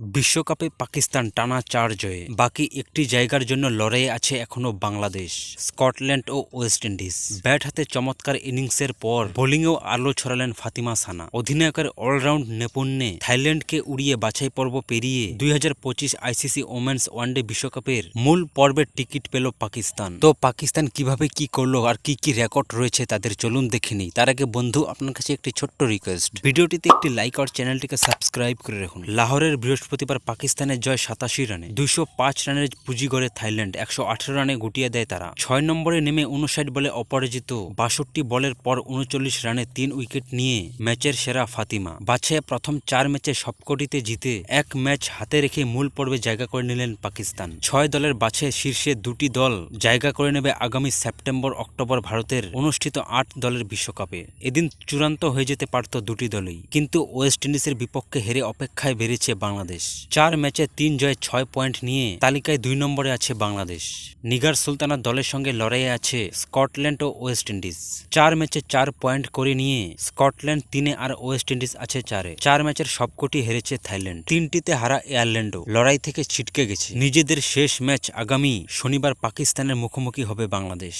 বিশ্বকাপে পাকিস্তান টানা চার জয়ে। বাকি একটি জায়গার জন্য লড়াইয়ে আছে এখনও বাংলাদেশ, স্কটল্যান্ড ও ওয়েস্ট ইন্ডিজ। ব্যাট হাতে চমৎকার ইনিংসের পর বোলিংয়েও আলো ছড়ালেন ফাতিমা সানা। অধিনায়কের অলরাউন্ড নৈপুণ্যে থাইল্যান্ডকে উড়িয়ে বাছাই পর্ব পেরিয়ে দুই হাজার পঁচিশ আইসিসি ওমেন্স ওয়ানডে বিশ্বকাপের মূল পর্বের টিকিট পেল পাকিস্তান। তো পাকিস্তান কীভাবে কি করল আর কি কি রেকর্ড রয়েছে তাদের চলুন দেখে নিই। তার আগে বন্ধু, আপনার কাছে একটি ছোট্ট রিকোয়েস্ট ভিডিওটিতে একটি লাইক আর চ্যানেলটিকে সাবস্ক্রাইব করে রাখুন। লাহোরের বৃহস্পতিবার পাকিস্তানের জয় সাতাশি রানে, দুইশো পাঁচ রানের পুঁজি গড়ে থাইল্যান্ড, একশো আঠারো রানে গুটিয়ে দেয় তারা। ছয় নম্বরে নেমে উনষাট বলে অপরাজিত বাষট্টি বলের পর উনচল্লিশ রানে তিন উইকেট নিয়ে ম্যাচের সেরা ফাতিমা। বাছাইয়ে প্রথম চার ম্যাচে সবকটিতে জিতে এক ম্যাচ হাতে রেখে মূল পর্বে জায়গা করে নিলেন পাকিস্তান। ছয় দলের বাছে শীর্ষে দুটি দল জায়গা করে নেবে আগামী সেপ্টেম্বর অক্টোবর ভারতের অনুষ্ঠিত আট দলের বিশ্বকাপে। এদিন চূড়ান্ত হয়ে যেতে পারত দুটি দলই, কিন্তু ওয়েস্ট ইন্ডিজের বিপক্ষে হেরে অপেক্ষায় বেড়েছে বাংলাদেশ। চার ম্যাচে তিন জয় ছয় পয়েন্ট নিয়ে তালিকায় দুই নম্বরে আছে বাংলাদেশ। নিগার সুলতানা দলের সঙ্গে লড়াইয়ে আছে স্কটল্যান্ড ও ওয়েস্ট ইন্ডিজ। চার ম্যাচে চার পয়েন্ট করে নিয়ে স্কটল্যান্ড তিনে আর ওয়েস্ট ইন্ডিজ আছে চারে। চার ম্যাচের সবকটি হেরেছে থাইল্যান্ড। তিনটিতে হারা এয়ারল্যান্ডও। লড়াই থেকে ছিটকে গেছে। নিজেদের শেষ ম্যাচ আগামী শনিবার পাকিস্তানের মুখোমুখি হবে বাংলাদেশ।